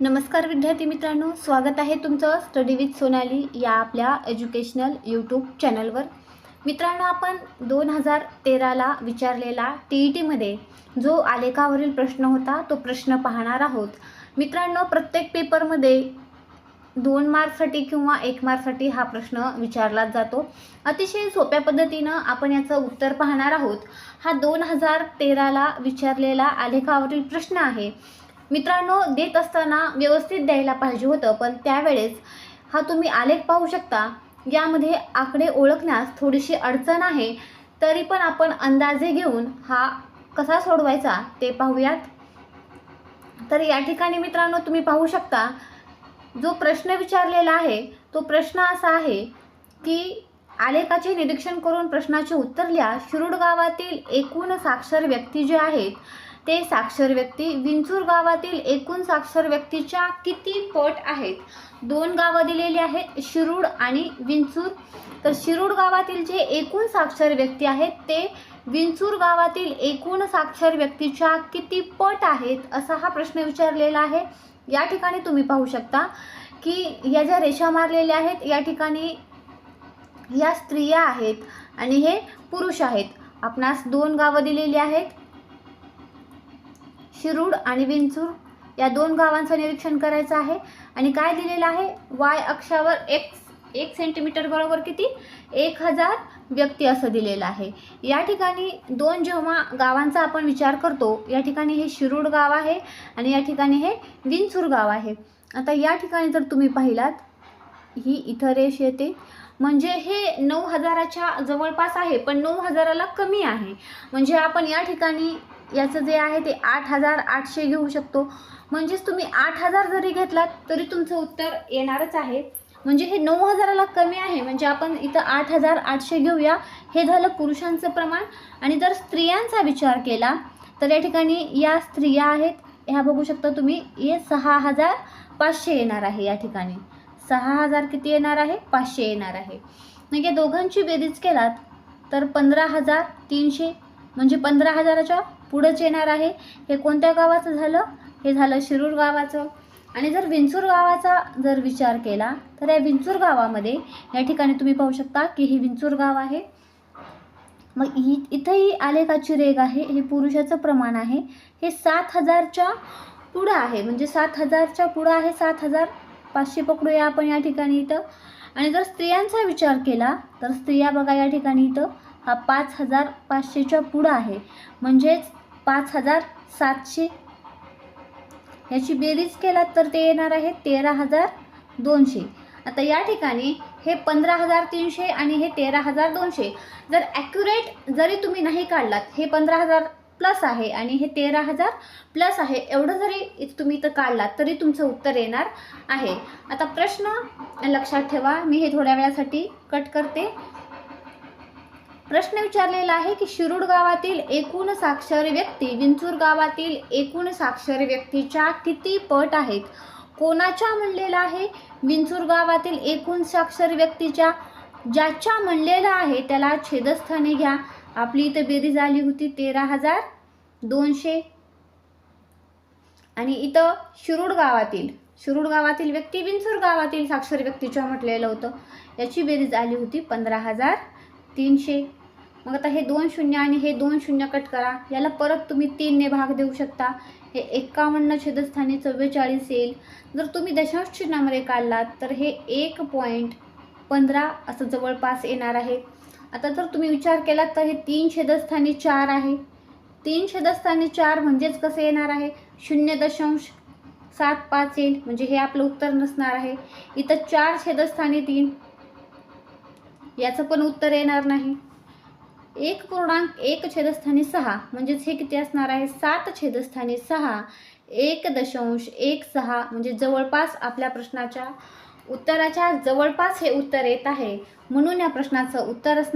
नमस्कार विद्यार्थी मित्रांनो स्वागत आहे तुमचं स्टडी विथ सोनाली या आपल्या एज्युकेशनल यूट्यूब चॅनलवर मित्रांनो आपण दोन हजार तेराला विचारलेला टी ई टीमध्ये जो आलेखावरील प्रश्न होता तो प्रश्न पाहणार आहोत. मित्रांनो प्रत्येक पेपरमध्ये दोन मार्कसाठी किंवा एक मार्कसाठी हा प्रश्न विचारला जातो. अतिशय सोप्या पद्धतीनं आपण याचं उत्तर पाहणार आहोत. हा दोन हजार तेराला विचारलेला आलेखावरील प्रश्न आहे. मित्रांनो देत असताना व्यवस्थित द्यायला पाहिजे होतं पण त्यावेळेस हा तुम्ही आलेख पाहू शकता. यामध्ये आकडे ओळखण्यास थोडीशी अडचण आहे तरी पण आपण अंदाजे घेऊन हा कसा सोडवायचा ते पाहूयात. तर या ठिकाणी मित्रांनो तुम्ही पाहू शकता जो प्रश्न विचारलेला आहे तो प्रश्न असा आहे की आलेखाचे निरीक्षण करून प्रश्नाचे उत्तर लिहा. शिरूड गावातील एकूण साक्षर व्यक्ती जे आहेत ते साक्षर व्यक्ती. विंचूर गावातील एकूण साक्षर व्यक्तीच्या किती पट आहेत? दोन गावं दिलेली आहेत शिरूड आणि विंचूर. तर शिरूड गावातील जे एकूण साक्षर व्यक्ती आहेत ते विंचूर गावातील एकूण साक्षर व्यक्तीच्या किती पट आहेत असा हा प्रश्न विचारलेला आहे. या ठिकाणी तुम्ही पाहू शकता की या ज्या रेषा मारलेल्या आहेत या ठिकाणी या स्त्रिया आहेत आणि हे पुरुष आहेत. आपणास दोन गावं दिलेली आहेत. शिरूड आणि विंचूर या दोन गावांचं निरीक्षण करायचं आहे. आणि काय दिलेलं आहे? वाय अक्षावर एक एक सेंटीमीटर बरोबर किती? एक हजार व्यक्ती असं दिलेलं आहे. या ठिकाणी दोन जेव्हा गावांचा आपण विचार करतो या ठिकाणी हे शिरूड गाव आहे आणि या ठिकाणी हे विंचूर गाव आहे. आता या ठिकाणी जर तुम्ही पाहिलात ही इथं रेष येते. म्हणजे हे नऊ हजाराच्या जवळपास आहे पण नऊ हजाराला कमी आहे. म्हणजे आपण या ठिकाणी याचं जे आहे ते आठ हजार आठशे घेऊ शकतो. म्हणजेच तुम्ही आठ हजार जरी घेतलात तरी तुमचं उत्तर येणारच आहे. म्हणजे हे नऊ हजाराला कमी आहे. म्हणजे आपण इथं आठ हजार आठशे घेऊया. हे झालं पुरुषांचं प्रमाण. आणि जर स्त्रियांचा विचार केला तर या ठिकाणी या स्त्रिया आहेत. ह्या बघू शकता तुम्ही हे सहा हजार पाचशे येणार आहे या ठिकाणी. सहा हजार किती येणार आहे? पाचशे येणार आहे. मग या दोघांची बेरीज केलात तर पंधरा हजार तीनशे. म्हणजे पंधरा हजाराच्या पुढंच येणार आहे. हे कोणत्या गावाचं झालं? हे झालं शिरूर गावाचं. आणि जर विंचूर गावाचा जर विचार केला तर या विंचूर गावामध्ये या ठिकाणी तुम्ही पाहू शकता की हे विंचूर गाव आहे. मग ही इथंही आलेखाची रेग आहे. हे पुरुषाचं प्रमाण आहे. हे सात हजारच्या पुढं आहे. म्हणजे सात हजारच्या पुढं आहे. सात हजार पाचशे पकडूया आपण या ठिकाणी इथं. आणि जर स्त्रियांचा विचार केला तर स्त्रिया बघा या ठिकाणी इथं. हा पाच हजार पाचशेच्या पुढं आहे. म्हणजेच पाच हजार सातशे. ह्याची बेरीज केलात तर ते येणार आहे तेरा हजार दोनशे. आता या ठिकाणी हे पंधरा हजार तीनशे आणि हे तेरा हजार दोनशे. जर ॲक्युरेट जरी तुम्ही नाही काढलात हे पंधरा हजार प्लस आहे आणि हे तेरा हजार प्लस आहे एवढं जरी तुम्ही इथं काढलात तरी तुमचं उत्तर येणार आहे. आता प्रश्न लक्षात ठेवा मी हे थोड्या वेळासाठी कट करते. प्रश्न विचारलेला आहे की शिरूड गावातील एकूण साक्षर व्यक्ती विंचूर गावातील एकूण साक्षर व्यक्तीच्या किती पट आहेत? कोणाच्या म्हणलेला आहे? विंचूर गावातील एकूण साक्षर व्यक्तीच्या ज्याच्या म्हणलेला आहे त्याला छेदस्थाने घ्या. आपली इथं बेरीज आली होती तेरा हजार दोनशे. आणि इथं शिरूड गावातील शिरूड गावातील व्यक्ती विंचूर गावातील साक्षर व्यक्तीच्या म्हटलेलं होतं. याची बेरीज आली होती पंधरा हजार तीनशे. मग आता हे दोन शून्य आणि हे दोन शून्य कट करा. याला परत तुम्ही तीनने भाग देऊ शकता. हे एकावन्न छेदस्थानी चव्वेचाळीस येईल. जर तुम्ही दशांश चिन्हामध्ये काढलात तर हे एक पॉईंट पंधरा असं जवळपास येणार आहे. आता जर तुम्ही विचार केलात तर हे तीन छेदस्थानी चार आहे. तीन छेदस्थानी चार म्हणजेच कसं येणार आहे? शून्य दशांश सात पाच येईल. म्हणजे हे आपलं उत्तर नसणार आहे. इथं चार छेदस्थानी तीन. याचं पण उत्तर येणार नाही. एक पूर्णांक एक छेदस्थानी सहा म्हणजेच हे किती असणार आहे? सात छेदस्थानी सहा एक दशांश एक सहा म्हणजे जवळपास आपल्या प्रश्नाच्या उत्तराच्या जवळपास हे उत्तर येत आहे. म्हणून या प्रश्नाचं उत्तर असणार